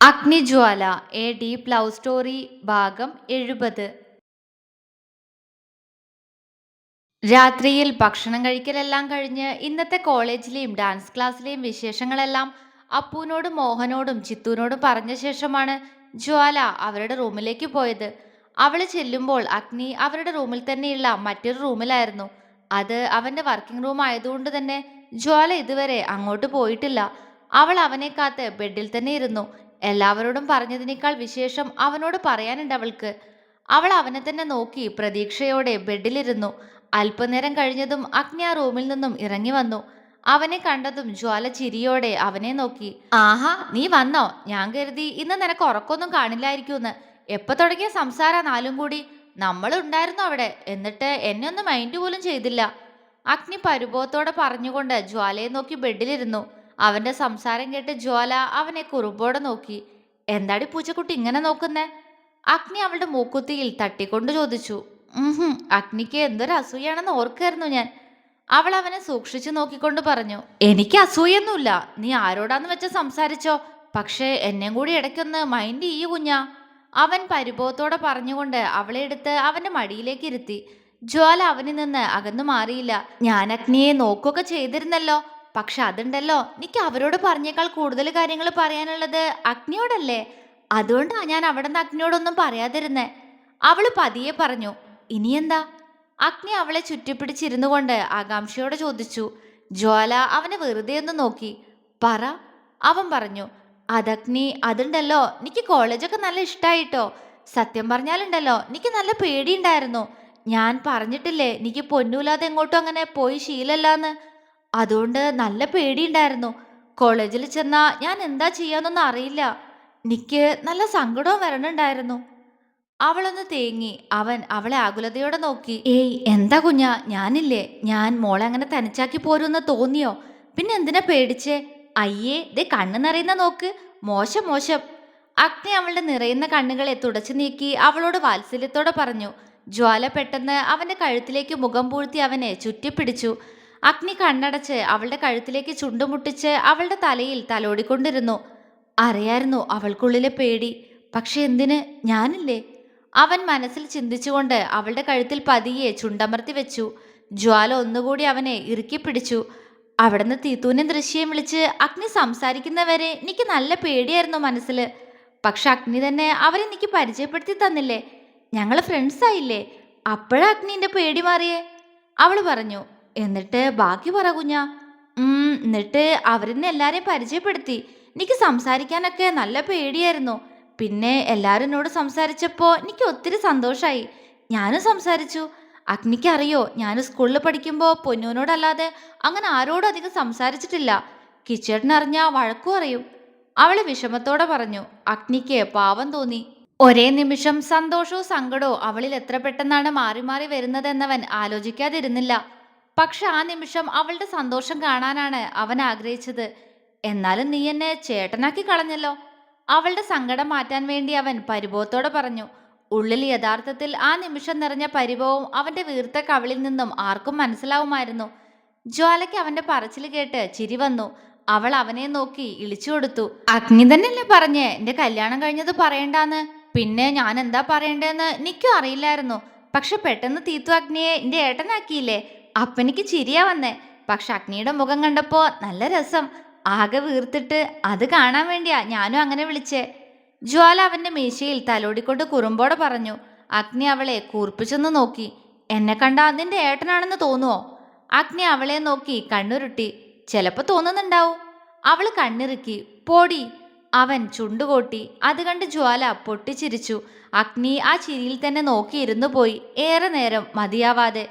Agnijwala a deep love story ഭാഗം എഴുപത്. രാത്രിയിൽ ഭക്ഷണം കഴിക്കലെല്ലാം കഴിഞ്ഞ് ഇന്നത്തെ കോളേജിലെയും ഡാൻസ് ക്ലാസ്സിലെയും വിശേഷങ്ങളെല്ലാം അപ്പുവിനോടും മോഹനോടും ചിത്തുവിനോടും പറഞ്ഞ ശേഷമാണ് ജ്വാല അവരുടെ റൂമിലേക്ക് പോയത്. അവൾ ചെല്ലുമ്പോൾ അഗ്നി അവരുടെ റൂമിൽ തന്നെയുള്ള മറ്റൊരു റൂമിലായിരുന്നു. അത് അവന്റെ വർക്കിംഗ് റൂം ആയതുകൊണ്ട് തന്നെ ജ്വാല ഇതുവരെ അങ്ങോട്ട് പോയിട്ടില്ല. അവൾ അവനെ കാത്ത് ബെഡിൽ തന്നെ ഇരുന്നു. എല്ലാവരോടും പറഞ്ഞതിനേക്കാൾ വിശേഷം അവനോട് പറയാനുണ്ട് അവൾക്ക്. അവൾ അവനെ തന്നെ നോക്കി പ്രതീക്ഷയോടെ ബെഡിലിരുന്നു. അല്പനേരം കഴിഞ്ഞതും അഗ്നി ആ റൂമിൽ നിന്നും ഇറങ്ങി വന്നു. അവനെ കണ്ടതും ജ്വാല ചിരിയോടെ അവനെ നോക്കി. ആഹാ നീ വന്നോ? ഞാൻ കരുതി ഇന്ന് നിനക്ക് ഉറക്കൊന്നും കാണില്ലായിരിക്കുമെന്ന്. എപ്പോ തുടങ്ങിയ സംസാര നാലും കൂടി? നമ്മൾ ഉണ്ടായിരുന്നു അവിടെ. എന്നിട്ട് എന്നെ ഒന്നും മൈൻഡ് പോലും ചെയ്തില്ല. അഗ്നി പരിഭവത്തോടെ പറഞ്ഞുകൊണ്ട് ജ്വാലയെ നോക്കി ബെഡിലിരുന്നു. അവന്റെ സംസാരം കേട്ട് ജ്വാല അവനെ കുറുമ്പോടെ നോക്കി. എന്താടി പൂച്ചക്കുട്ടി ഇങ്ങനെ നോക്കുന്നേ? അഗ്നി അവളുടെ മൂക്കുത്തിയിൽ തട്ടിക്കൊണ്ട് ചോദിച്ചു. ഉഹും അഗ്നിക്ക് എന്തൊരു അസൂയാണെന്ന് ഓർക്കായിരുന്നു ഞാൻ. അവൾ അവനെ സൂക്ഷിച്ചു നോക്കിക്കൊണ്ട് പറഞ്ഞു. എനിക്ക് അസൂയൊന്നുമില്ല. നീ ആരോടാന്ന് വെച്ച സംസാരിച്ചോ? പക്ഷേ എന്നെയും കൂടി ഇടയ്ക്കൊന്ന് മൈൻഡ് ചെയ്യൂ കുഞ്ഞാ. അവൻ പരിഭവത്തോടെ പറഞ്ഞുകൊണ്ട് അവളെ എടുത്ത് അവന്റെ മടിയിലേക്ക് ഇരുത്തി. ജ്വാല അവനിൽ നിന്ന് അകന്നു മാറിയില്ല. ഞാൻ അഗ്നിയെ നോക്കുകയൊക്കെ ചെയ്തിരുന്നല്ലോ. പക്ഷെ അതുണ്ടല്ലോ എനിക്ക് അവരോട് പറഞ്ഞേക്കാൾ കൂടുതൽ കാര്യങ്ങൾ പറയാനുള്ളത് അഗ്നിയോടല്ലേ? അതുകൊണ്ടാ ഞാൻ അവിടെ നിന്ന് അഗ്നിയോടൊന്നും പറയാതിരുന്നേ. അവൾ പതിയെ പറഞ്ഞു ഇനിയെന്താ? അഗ്നി അവളെ ചുറ്റിപ്പിടിച്ചിരുന്നു കൊണ്ട് ആകാംക്ഷയോടെ ചോദിച്ചു ജ്വാല അവനെ വെറുതെ ഒന്ന് നോക്കി. പറ. അവൻ പറഞ്ഞു അതഗ്നി അതുണ്ടല്ലോ എനിക്ക് കോളേജൊക്കെ നല്ല ഇഷ്ടായിട്ടോ. സത്യം പറഞ്ഞാലുണ്ടല്ലോ എനിക്ക് നല്ല പേടിയുണ്ടായിരുന്നു. ഞാൻ പറഞ്ഞിട്ടില്ലേ എനിക്ക് പൊന്നൂലാതെ എങ്ങോട്ടും അങ്ങനെ പോയി ശീലല്ലാന്ന്? അതുകൊണ്ട് നല്ല പേടിയുണ്ടായിരുന്നു. കോളേജിൽ ചെന്നാ ഞാൻ എന്താ ചെയ്യാന്നൊന്നും അറിയില്ല. എനിക്ക് നല്ല സങ്കടവും വരണുണ്ടായിരുന്നു. അവളൊന്ന് തേങ്ങി. അവൻ അവളെ ആകുലതയോടെ നോക്കി. ഏയ് എന്താ കുഞ്ഞാ? ഞാനില്ലേ. ഞാൻ മോളെ അങ്ങനെ തനിച്ചാക്കി പോരുമെന്ന് തോന്നിയോ? പിന്നെ എന്തിനാ പേടിച്ചേ? അയ്യേ ദേ കണ്ണ് നിറയുന്ന നോക്ക്. മോശം മോശം. അഗ്നി അവളുടെ നിറയുന്ന കണ്ണുകളെ തുടച്ചു നീക്കി അവളോട് വാത്സല്യത്തോടെ പറഞ്ഞു. ജ്വാല പെട്ടെന്ന് അവന്റെ കഴുത്തിലേക്ക് മുഖം പൂഴ്ത്തി അവനെ ചുറ്റിപ്പിടിച്ചു. അഗ്നി കണ്ണടച്ച് അവളുടെ കഴുത്തിലേക്ക് ചുണ്ടുമുട്ടിച്ച് അവളുടെ തലയിൽ തലോടിക്കൊണ്ടിരുന്നു. അറിയായിരുന്നു അവൾക്കുള്ളിലെ പേടി. പക്ഷെ എന്തിന്? ഞാനില്ലേ? അവൻ മനസ്സിൽ ചിന്തിച്ചുകൊണ്ട് അവളുടെ കഴുത്തിൽ പതിയെ ചുണ്ടമർത്തി വെച്ചു. ജ്വാല ഒന്നുകൂടി അവനെ ഇറുക്കി പിടിച്ചു. അവിടുന്ന് തീത്തൂനെ ദൃശ്യം വിളിച്ച് അഗ്നി സംസാരിക്കുന്നവരെ എനിക്ക് നല്ല പേടിയായിരുന്നു മനസ്സിൽ പക്ഷെ അഗ്നി തന്നെ അവരെ എനിക്ക് പരിചയപ്പെടുത്തി തന്നില്ലേ? ഞങ്ങൾ ഫ്രണ്ട്സ് ആയില്ലേ? അപ്പോഴാ അഗ്നിന്റെ പേടി മാറിയേ? അവൾ പറഞ്ഞു എന്നിട്ട് ബാക്കി പറ കുഞ്ഞാ. എന്നിട്ട് അവരെന്നെ എല്ലാരെയും പരിചയപ്പെടുത്തി. എനിക്ക് സംസാരിക്കാനൊക്കെ നല്ല പേടിയായിരുന്നു. പിന്നെ എല്ലാവരും എന്നോട് സംസാരിച്ചപ്പോൾ എനിക്ക് ഒത്തിരി സന്തോഷായി. ഞാനും സംസാരിച്ചു. അഗ്നിക്ക് അറിയോ ഞാൻ സ്കൂളിൽ പഠിക്കുമ്പോൾ പൊന്നൂനോടല്ലാതെ അങ്ങനെ ആരോടും അധികം സംസാരിച്ചിട്ടില്ല. കിച്ചേട്ടനറിഞ്ഞാ വഴക്കും അറിയും. അവൾ വിഷമത്തോടെ പറഞ്ഞു അഗ്നിക്ക് പാവം തോന്നി. ഒരേ നിമിഷം സന്തോഷവും സങ്കടവും അവളിൽ എത്ര പെട്ടെന്നാണ് മാറി മാറി വരുന്നതെന്നവൻ ആലോചിക്കാതിരുന്നില്ല. പക്ഷെ ആ നിമിഷം അവളുടെ സന്തോഷം കാണാനാണ് അവൻ ആഗ്രഹിച്ചത്. എന്നാലും നീ എന്നെ ചേട്ടനാക്കി കളഞ്ഞല്ലോ. അവളുടെ സങ്കടം മാറ്റാൻ വേണ്ടി അവൻ പരിഭവത്തോടെ പറഞ്ഞു. ഉള്ളിൽ യഥാർത്ഥത്തിൽ ആ നിമിഷം നിറഞ്ഞ പരിഭവവും അവന്റെ വീർത്ത കവിളിൽ നിന്നും ആർക്കും മനസ്സിലാവുമായിരുന്നു. ജ്വാലയ്ക്ക് അവന്റെ പറച്ചിൽ കേട്ട് ചിരി വന്നു. അവൾ അവനെ നോക്കി ഇളിച്ചു കൊടുത്തു. അഗ്നി തന്നെയല്ലേ പറഞ്ഞേ? എന്റെ കല്യാണം കഴിഞ്ഞത് പറയണ്ടാന്ന്. പിന്നെ ഞാൻ എന്താ പറയണ്ടേന്ന് എനിക്കും അറിയില്ലായിരുന്നു. പക്ഷെ പെട്ടെന്ന് തീത്തു അഗ്നിയെ എന്റെ ഏട്ടനാക്കിയില്ലേ? അപ്പനിക്ക് ചിരിയാ വന്നേ. പക്ഷെ അഗ്നിയുടെ മുഖം കണ്ടപ്പോ നല്ല രസം. ആകെ വീർത്തിട്ട് അത് കാണാൻ വേണ്ടിയാ ഞാനും അങ്ങനെ വിളിച്ചേ. ജ്വാല അവന്റെ മീശയിൽ തലോടിക്കൊണ്ട് കുറുമ്പോടെ പറഞ്ഞു അഗ്നി അവളെ കൂർപ്പിച്ചെന്ന് നോക്കി. എന്നെ കണ്ട അതിന്റെ ഏട്ടനാണെന്ന് തോന്നുവോ? അഗ്നി അവളെ നോക്കി കണ്ണുരുട്ടി. ചിലപ്പോ തോന്നുന്നുണ്ടാവും. അവൾ കണ്ണിറുക്കി. പോടി. അവൻ ചുണ്ടുകൊട്ടി. അത് കണ്ട് ജ്വാല പൊട്ടിച്ചിരിച്ചു. അഗ്നി ആ ചിരിയിൽ തന്നെ നോക്കിയിരുന്നു പോയി ഏറെ നേരം മതിയാവാതെ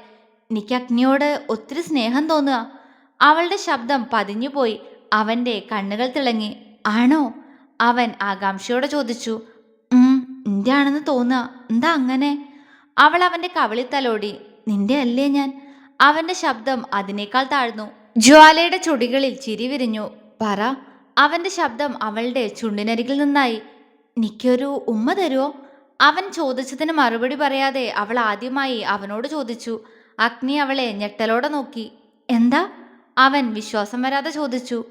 എനിക്ക് അഗ്നിയോട് ഒത്തിരി സ്നേഹം തോന്നുക. അവളുടെ ശബ്ദം പതിഞ്ഞുപോയി. അവന്റെ കണ്ണുകൾ തിളങ്ങി. ആണോ? അവൻ ആകാംക്ഷയോടെ ചോദിച്ചു. നിന്റെ ആണെന്ന് തോന്നുക. എന്താ അങ്ങനെ? അവൾ അവന്റെ കവളി തലോടി. നിന്റെ അല്ലേ ഞാൻ? അവന്റെ ശബ്ദം അതിനേക്കാൾ താഴ്ന്നു. ജ്വാലയുടെ ചുടികളിൽ ചിരി വിരിഞ്ഞു. പറ. അവന്റെ ശബ്ദം അവളുടെ ചുണ്ടിനരികിൽ നിന്നായി. നിക്കൊരു ഉമ്മ തരുമോ അവൻ ചോദിച്ചതിന് മറുപടി പറയാതെ അവൾ ആദ്യമായി അവനോട് ചോദിച്ചു. അഗ്നി അവളെ ഞെട്ടലോടെ നോക്കി. എന്താ? അവൻ വിശ്വാസം വരാതെ ചോദിച്ചു.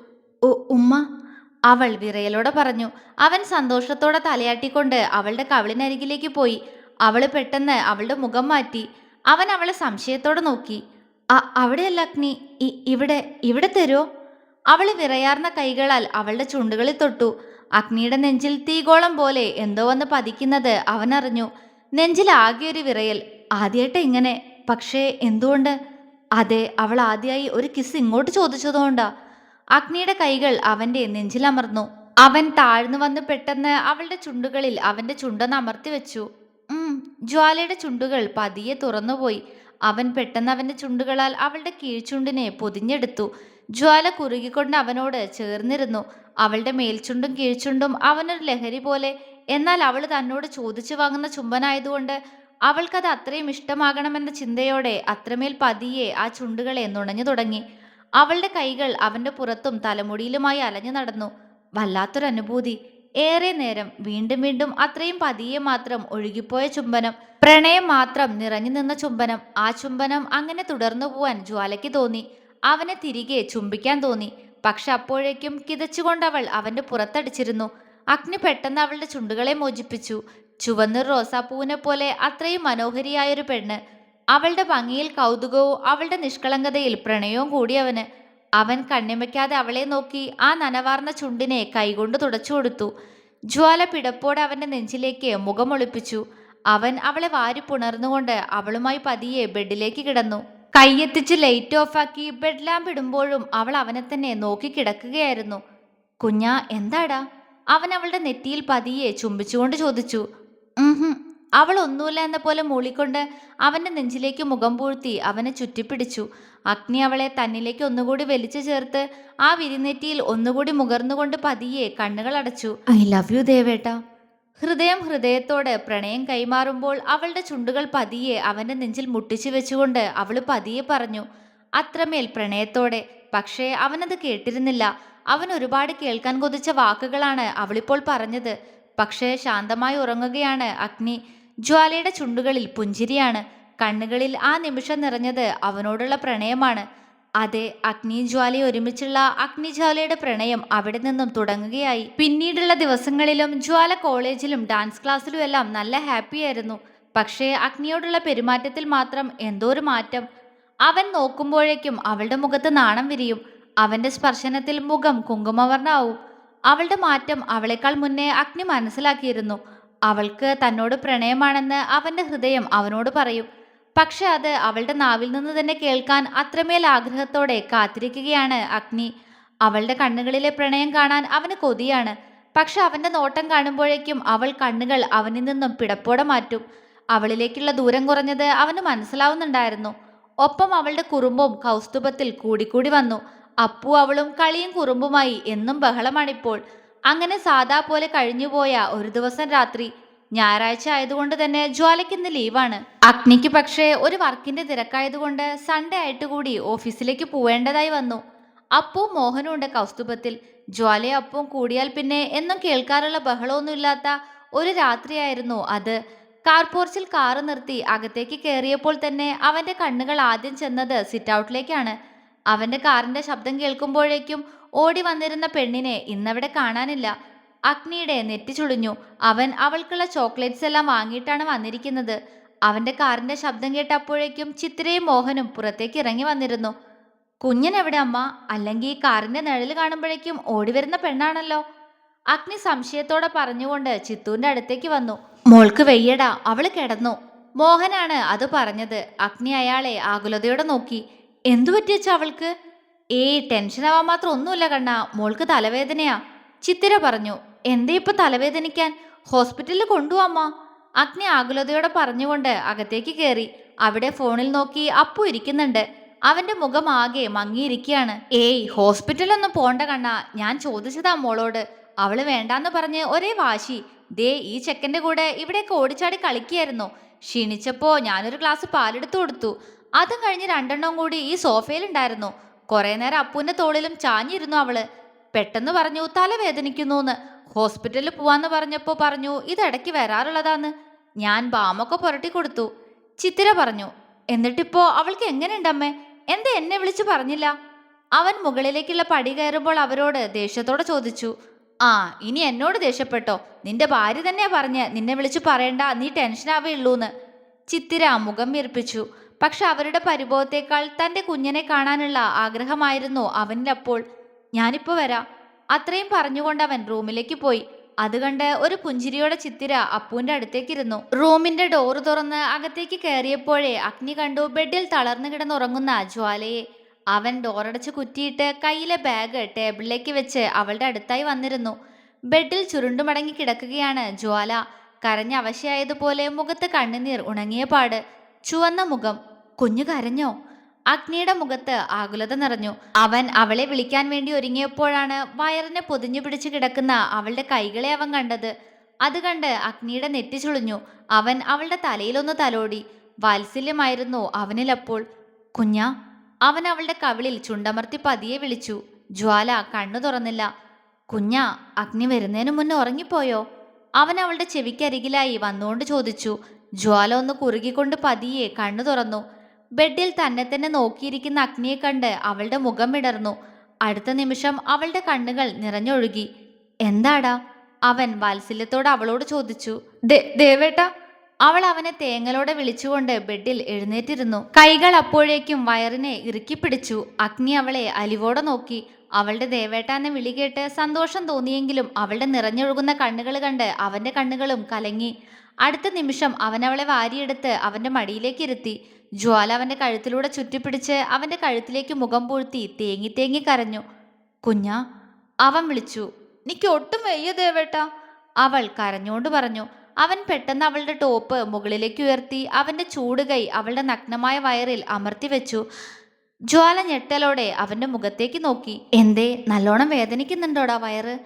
ഉമ്മ അവൾ വിറയലോടെ പറഞ്ഞു. അവൻ സന്തോഷത്തോടെ തലയാട്ടിക്കൊണ്ട് അവളുടെ കവിളിനരികിലേക്ക് പോയി. അവൾ പെട്ടെന്ന് അവളുടെ മുഖം മാറ്റി. അവൻ അവളെ സംശയത്തോടെ നോക്കി. "അ- അവിടെയല്ല അഗ്നി. ഇവിടെ ഇവിടെ തരുമോ അവൾ വിറയാർന്ന കൈകളാൽ അവളുടെ ചുണ്ടുകളിൽ തൊട്ടു. അഗ്നിയുടെ നെഞ്ചിൽ തീഗോളം പോലെ എന്തോ വന്ന് പതിക്കുന്നത് അവനറിഞ്ഞു. നെഞ്ചിൽ ആകെ ഒരു വിറയൽ. ആദ്യമായിട്ട് ഇങ്ങനെ. പക്ഷേ എന്തുകൊണ്ട്? അതെ അവൾ ആദ്യമായി ഒരു കിസ് ഇങ്ങോട്ട് ചോദിച്ചതുകൊണ്ടാ. അഗ്നിയുടെ കൈകൾ അവന്റെ നെഞ്ചിലമർന്നു അവൻ താഴ്ന്നു വന്ന് പെട്ടെന്ന് അവളുടെ ചുണ്ടുകളിൽ അവന്റെ ചുണ്ടൊന്ന് അമർത്തി വെച്ചു. ജ്വാലയുടെ ചുണ്ടുകൾ പതിയെ തുറന്നുപോയി. അവൻ പെട്ടെന്ന് അവന്റെ ചുണ്ടുകളാൽ അവളുടെ കീഴ്ചുണ്ടിനെ പൊതിഞ്ഞെടുത്തു. ജ്വാല കുറുകിക്കൊണ്ട് അവനോട് ചേർന്നിരുന്നു. അവളുടെ മേൽചുണ്ടും കീഴ്ചുണ്ടും അവനൊരു ലഹരി പോലെ. എന്നാൽ അവൾ തന്നോട് ചോദിച്ചു വാങ്ങുന്ന ചുംബനായതുകൊണ്ട് അവൾക്കത് അത്രയും ഇഷ്ടമാകണമെന്ന ചിന്തയോടെ അത്രമേൽ പതിയെ ആ ചുണ്ടുകളെ നുണഞ്ഞു തുടങ്ങി. അവളുടെ കൈകൾ അവന്റെ പുറത്തും തലമുടിയിലുമായി അലഞ്ഞു നടന്നു. വല്ലാത്തൊരനുഭൂതി ഏറെ നേരം വീണ്ടും വീണ്ടും അത്രയും പതിയെ മാത്രം ഒഴുകിപ്പോയ ചുംബനം. പ്രണയം മാത്രം നിറഞ്ഞു നിന്ന ചുംബനം. ആ ചുംബനം അങ്ങനെ തുടർന്നു പോവാൻ ജ്വാലയ്ക്ക് തോന്നി. അവനെ തിരികെ ചുംബിക്കാൻ തോന്നി. പക്ഷെ അപ്പോഴേക്കും കിതച്ചുകൊണ്ടവൾ അവന്റെ പുറത്തടിച്ചിരുന്നു. അഗ്നി പെട്ടെന്ന് അവളുടെ ചുണ്ടുകളെ മോചിപ്പിച്ചു. ചുവന്നൊരു റോസാപ്പൂവിനെ പോലെ അത്രയും മനോഹരിയായൊരു പെണ്ണ്. അവളുടെ ഭംഗിയിൽ കൗതുകവും അവളുടെ നിഷ്കളങ്കതയിൽ പ്രണയവും കൂടിയവന് അവൻ കണ്ണിമയ്ക്കാതെ അവളെ നോക്കി ആ നനവാർന്ന ചുണ്ടിനെ കൈകൊണ്ട് തുടച്ചു കൊടുത്തു. ജ്വാല പിടപ്പോടെ അവന്റെ നെഞ്ചിലേക്ക് മുഖമൊളിപ്പിച്ചു അവൻ അവളെ വാരി പുണർന്നുകൊണ്ട് അവളുമായി പതിയെ ബെഡിലേക്ക് കിടന്നു. കൈയെത്തിച്ച് ലൈറ്റ് ഓഫാക്കി ബെഡ് ലാമ്പ് ഇടുമ്പോഴും അവൾ അവനെ തന്നെ നോക്കി കിടക്കുകയായിരുന്നു. കുഞ്ഞാ എന്താടാ? അവൻ അവളുടെ നെറ്റിയിൽ പതിയെ ചുംബിച്ചുകൊണ്ട് ചോദിച്ചു. അവൾ ഒന്നുമില്ല എന്ന പോലെ മൂളിക്കൊണ്ട് അവന്റെ നെഞ്ചിലേക്ക് മുഖം പൂഴ്ത്തി അവനെ ചുറ്റിപ്പിടിച്ചു. അഗ്നി അവളെ തന്നിലേക്ക് ഒന്നുകൂടി വലിച്ചു ചേർത്ത് ആ വിരിനെറ്റിയിൽ ഒന്നുകൂടി മുകർന്നുകൊണ്ട് പതിയെ കണ്ണുകൾ അടച്ചു. ഐ ലവ് യു ദേവേട്ട. ഹൃദയം ഹൃദയത്തോട് പ്രണയം കൈമാറുമ്പോൾ അവളുടെ ചുണ്ടുകൾ പതിയെ അവന്റെ നെഞ്ചിൽ മുട്ടിച്ചു വെച്ചുകൊണ്ട് അവൾ പതിയെ പറഞ്ഞു അത്രമേൽ പ്രണയത്തോടെ. പക്ഷേ അവനത് കേട്ടിരുന്നില്ല. അവൻ ഒരുപാട് കേൾക്കാൻ കൊതിച്ച വാക്കുകളാണ് അവളിപ്പോൾ പറഞ്ഞത്. പക്ഷേ ശാന്തമായി ഉറങ്ങുകയാണ് അഗ്നി. ജ്വാലയുടെ ചുണ്ടുകളിൽ പുഞ്ചിരിയാണ്. കണ്ണുകളിൽ ആ നിമിഷം നിറഞ്ഞത് അവനോടുള്ള പ്രണയമാണ്. അതെ അഗ്നി ജ്വാലയും ഒരുമിച്ചുള്ള അഗ്നിജ്വാലയുടെ പ്രണയം അവിടെ നിന്നും തുടങ്ങുകയായി. പിന്നീടുള്ള ദിവസങ്ങളിലും ജ്വാല കോളേജിലും ഡാൻസ് ക്ലാസ്സിലും എല്ലാം നല്ല ഹാപ്പിയായിരുന്നു. പക്ഷേ അഗ്നിയോടുള്ള പെരുമാറ്റത്തിൽ മാത്രം എന്തോ ഒരു മാറ്റം. അവൻ നോക്കുമ്പോഴേക്കും അവളുടെ മുഖത്ത് നാണം വിരിയും. അവന്റെ സ്പർശനത്തിൽ മുഖം കുങ്കുമവർണാവും. അവളുടെ മാറ്റം അവളെക്കാൾ മുന്നേ അഗ്നി മനസ്സിലാക്കിയിരുന്നു. അവൾക്ക് തന്നോട് പ്രണയമാണെന്ന് അവന്റെ ഹൃദയം അവനോട് പറയും. പക്ഷെ അത് അവളുടെ നാവിൽ നിന്ന് തന്നെ കേൾക്കാൻ അത്രമേൽ ആഗ്രഹത്തോടെ കാത്തിരിക്കുകയാണ് അഗ്നി. അവളുടെ കണ്ണുകളിലെ പ്രണയം കാണാൻ അവന് കൊതിയാണ്. പക്ഷെ അവന്റെ നോട്ടം കാണുമ്പോഴേക്കും അവൾ കണ്ണുകൾ അവനിൽ നിന്നും പിടപ്പോടെ മാറ്റും. അവളിലേക്കുള്ള ദൂരം കുറഞ്ഞത് അവന് മനസ്സിലാവുന്നുണ്ടായിരുന്നു. ഒപ്പം അവളുടെ കുറുമ്പും കൗസ്തുഭത്തിൽ കൂടിക്കൂടി വന്നു. അപ്പു അവളും കളിയും കുറുമ്പുമായി എന്നും ബഹളമാണിപ്പോൾ. അങ്ങനെ സാദാ പോലെ കഴിഞ്ഞുപോയ ഒരു ദിവസം രാത്രി ഞായറാഴ്ച ആയതുകൊണ്ട് തന്നെ ജ്വാലയ്ക്ക് ഇന്ന് ലീവാണ്. അഗ്നിക്ക് പക്ഷേ ഒരു വർക്കിന്റെ തിരക്കായതുകൊണ്ട് സൺഡേ ആയിട്ട് കൂടി ഓഫീസിലേക്ക് പോവേണ്ടതായി വന്നു. അപ്പു മോഹനും ഉണ്ട് കൗസ്തുഭത്തിൽ. ജ്വാലയും അപ്പവും കൂടിയാൽ പിന്നെ എന്നും കേൾക്കാറുള്ള ബഹളമൊന്നുമില്ലാത്ത ഒരു രാത്രിയായിരുന്നു അത്. കാർ പോർച്ചിൽ കാറ് നിർത്തി അകത്തേക്ക് കയറിയപ്പോൾ തന്നെ അവന്റെ കണ്ണുകൾ ആദ്യം ചെന്നത് സിറ്റ് ഔട്ടിലേക്കാണ്. അവന്റെ കാറിന്റെ ശബ്ദം കേൾക്കുമ്പോഴേക്കും ഓടി വന്നിരുന്ന പെണ്ണിനെ ഇന്നവിടെ കാണാനില്ല. അഗ്നിയുടെ നെറ്റി ചുളിഞ്ഞു. അവൻ അവൾക്കുള്ള ചോക്ലേറ്റ്സ് എല്ലാം വാങ്ങിയിട്ടാണ് വന്നിരിക്കുന്നത്. അവന്റെ കാറിന്റെ ശബ്ദം കേട്ടപ്പോഴേക്കും ചിത്രയും മോഹനും പുറത്തേക്ക് ഇറങ്ങി വന്നിരുന്നു. കുഞ്ഞൻ എവിടെ അമ്മ? അല്ലെങ്കിൽ ഈ കാറിന്റെ നിഴൽ കാണുമ്പോഴേക്കും ഓടി വരുന്ന പെണ്ണാണല്ലോ? അഗ്നി സംശയത്തോടെ പറഞ്ഞുകൊണ്ട് ചിത്തൂന്റെ അടുത്തേക്ക് വന്നു. മോൾക്ക് വെയ്യടാ അവൾ കിടന്നു. മോഹനാണ് അത് പറഞ്ഞത്. അഗ്നി അയാളെ ആകുലതയോടെ നോക്കി. എന്തു പറ്റിയച്ച അവൾക്ക്? ഏയ് ടെൻഷൻ ആവാൻ മാത്രം ഒന്നുമില്ല കണ്ണ. മോൾക്ക് തലവേദനയാ. ചിത്തിര പറഞ്ഞു എന്തേ ഇപ്പൊ തലവേദനിക്കാൻ? ഹോസ്പിറ്റലിൽ കൊണ്ടുപോവാമ്മ അഗ്നി ആകുലതയോടെ പറഞ്ഞുകൊണ്ട് അകത്തേക്ക് കയറി അവിടെ ഫോണിൽ നോക്കി അപ്പു ഇരിക്കുന്നുണ്ട്. അവന്റെ മുഖം ആകെ മങ്ങിയിരിക്കുകയാണ്. ഏയ് ഹോസ്പിറ്റലൊന്നും പോണ്ട കണ്ണ. ഞാൻ ചോദിച്ചതാ മോളോട്. അവൾ വേണ്ടാന്ന് പറഞ്ഞ് ഒരേ വാശി. ദേ ഈ ചെക്കന്റെ കൂടെ ഇവിടെയൊക്കെ ഓടിച്ചാടി കളിക്കുകയായിരുന്നു. ക്ഷീണിച്ചപ്പോ ഞാനൊരു ഗ്ലാസ് പാലെടുത്തു കൊടുത്തു. അതും കഴിഞ്ഞ് രണ്ടെണ്ണം കൂടി ഈ സോഫയിലുണ്ടായിരുന്നു കുറെ നേരം അപ്പുവിന്റെ തോളിലും ചാഞ്ഞിരുന്നു അവൾ. പെട്ടെന്ന് പറഞ്ഞു തലവേദനിക്കുന്നൂന്ന്. ഹോസ്പിറ്റലിൽ പോവാന്ന് പറഞ്ഞപ്പോ പറഞ്ഞു ഇതിടയ്ക്ക് വരാറുള്ളതാന്ന്. ഞാൻ ബാമൊക്കെ പുരട്ടി കൊടുത്തു. ചിത്തിര പറഞ്ഞു എന്നിട്ടിപ്പോ അവൾക്ക് എങ്ങനെയുണ്ടമ്മേ? എന്താ എന്നെ വിളിച്ചു പറഞ്ഞില്ല? അവൻ മുകളിലേക്കുള്ള പടി കയറുമ്പോൾ അവരോട് ദേഷ്യത്തോടെ ചോദിച്ചു ആ ഇനി എന്നോട് ദേഷ്യപ്പെട്ടോ? നിന്റെ ഭാര്യ തന്നെയാ പറഞ്ഞ്. നിന്നെ വിളിച്ചു പറയണ്ട. നീ ടെൻഷനാവേ ഉള്ളൂന്ന്. ചിത്തിര മുഖം വീർപ്പിച്ചു. പക്ഷെ അവരുടെ പരിഭവത്തേക്കാൾ തന്റെ കുഞ്ഞിനെ കാണാനുള്ള ആഗ്രഹമായിരുന്നു അവനിലപ്പോൾ. ഞാനിപ്പോ വരാം. അത്രയും പറഞ്ഞുകൊണ്ട് അവൻ റൂമിലേക്ക് പോയി. അത് കണ്ട് ഒരു പുഞ്ചിരിയോടെ ചിത്തിര അപ്പുവിന്റെ അടുത്തേക്കിരുന്നു. റൂമിന്റെ ഡോറ് തുറന്ന് അകത്തേക്ക് കയറിയപ്പോഴേ അഗ്നി കണ്ടു ബെഡിൽ തളർന്നു കിടന്നുറങ്ങുന്ന ജ്വാലയെ. അവൻ ഡോറടച്ച് കുറ്റിയിട്ട് കയ്യിലെ ബാഗ് ടേബിളിലേക്ക് വെച്ച് അവളുടെ അടുത്തായി വന്നിരുന്നു. ബെഡിൽ ചുരുണ്ടുമടങ്ങി കിടക്കുകയാണ് ജ്വാല. കരഞ്ഞ അവശയായതുപോലെ മുഖത്ത് കണ്ണുനീർ ഉണങ്ങിയ പാട്. ചുവന്ന മുഖം. കുഞ്ഞു കരഞ്ഞോ. അഗ്നിയുടെ മുഖത്ത് ആകുലത നിറഞ്ഞു. അവൻ അവളെ വിളിക്കാൻ വേണ്ടി ഒരുങ്ങിയപ്പോഴാണ് വയറിനെ പൊതിഞ്ഞു പിടിച്ചു കിടക്കുന്ന അവളുടെ കൈകളെ അവൻ കണ്ടത്. അത് കണ്ട് അഗ്നിയുടെ നെറ്റി ചുളിഞ്ഞു. അവൻ അവളുടെ തലയിലൊന്ന് തലോടി. വാത്സല്യമായിരുന്നു അവനിലപ്പോൾ കുഞ്ഞ അവൻ അവളുടെ കവിളിൽ ചുണ്ടമർത്തി പതിയെ വിളിച്ചു. ജ്വാല കണ്ണു തുറന്നില്ല. കുഞ്ഞ അഗ്നി വരുന്നതിന് മുന്നേ ഉറങ്ങിപ്പോയോ? അവൻ അവളുടെ ചെവിക്കരികിലായി വന്നുകൊണ്ട് ചോദിച്ചു. ജ്വാല ഒന്ന് കുറുകിക്കൊണ്ട് പതിയെ കണ്ണു തുറന്നു. ബെഡിൽ തന്നെ തന്നെ നോക്കിയിരിക്കുന്ന അഗ്നിയെ കണ്ട് അവളുടെ മുഖം വിടർന്നു. അടുത്ത നിമിഷം അവളുടെ കണ്ണുകൾ നിറഞ്ഞൊഴുകി. എന്താടാ? അവൻ വാത്സല്യത്തോട് അവളോട് ചോദിച്ചു. ദേവേട്ട. അവൾ അവനെ തേങ്ങലോടെ വിളിച്ചുകൊണ്ട് ബെഡിൽ എഴുന്നേറ്റിരുന്നു. കൈകൾ അപ്പോഴേക്കും വയറിനെ ഇറുക്കിപ്പിടിച്ചു അഗ്നി അവളെ അലിവോടെ നോക്കി. അവളുടെ ദേവേട്ട എന്ന വിളി കേട്ട് സന്തോഷം തോന്നിയെങ്കിലും അവളുടെ നിറഞ്ഞൊഴുകുന്ന കണ്ണുകൾ കണ്ട് അവന്റെ കണ്ണുകളും കലങ്ങി. അടുത്ത നിമിഷം അവനവളെ വാരിയെടുത്ത് അവന്റെ മടിയിലേക്ക് ഇരുത്തി. ജ്വാല അവന്റെ കഴുത്തിലൂടെ ചുറ്റിപ്പിടിച്ച് അവന്റെ കഴുത്തിലേക്ക് മുഖം പൂഴ്ത്തി തേങ്ങി തേങ്ങി കരഞ്ഞു. കുഞ്ഞാ അവൻ വിളിച്ചു. നിക്ക് ഒട്ടും വയ്യ ദേവേട്ട. അവൾ കരഞ്ഞുകൊണ്ട് പറഞ്ഞു. അവൻ പെട്ടെന്ന് അവളുടെ ടോപ്പ് മുകളിലേക്ക് ഉയർത്തി അവന്റെ ചൂടുകൈ അവളുടെ നഗ്നമായ വയറിൽ അമർത്തി വെച്ചു. ജ്വാല ഞെട്ടലോടെ അവന്റെ മുഖത്തേക്ക് നോക്കി. എന്തേ നല്ലോണം വേദനിക്കുന്നുണ്ടോടാ വയറ്?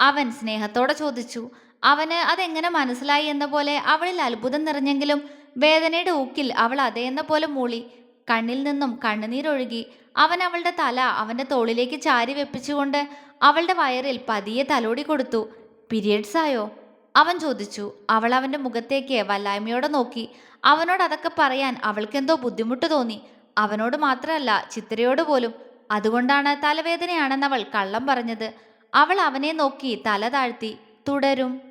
അവൻ സ്നേഹത്തോടെ ചോദിച്ചു. അവന് അതെങ്ങനെ മനസ്സിലായി എന്ന പോലെ അവളിൽ അത്ഭുതം നിറഞ്ഞെങ്കിലും വേദനയുടെ ഊക്കിൽ അവൾ അതേയെന്ന പോലെ മൂളി. കണ്ണിൽ നിന്നും കണ്ണുനീരൊഴുകി അവൻ അവളുടെ തല അവന്റെ തോളിലേക്ക് ചാരി വെപ്പിച്ചുകൊണ്ട് അവളുടെ വയറിൽ പതിയെ തലോടി കൊടുത്തു. പീരിയഡ്സ് ആയോ? അവൻ ചോദിച്ചു. അവൾ അവന്റെ മുഖത്തേക്ക് വല്ലായ്മയോടെ നോക്കി. അവനോട് അതൊക്കെ പറയാൻ അവൾക്കെന്തോ ബുദ്ധിമുട്ട് തോന്നി. അവനോട് മാത്രമല്ല ചിത്രയോട് പോലും. അതുകൊണ്ടാണ് തലവേദനയാണെന്ന് അവൾ കള്ളം പറഞ്ഞത്. അവൾ അവനെ നോക്കി തല താഴ്ത്തി. തുടരും.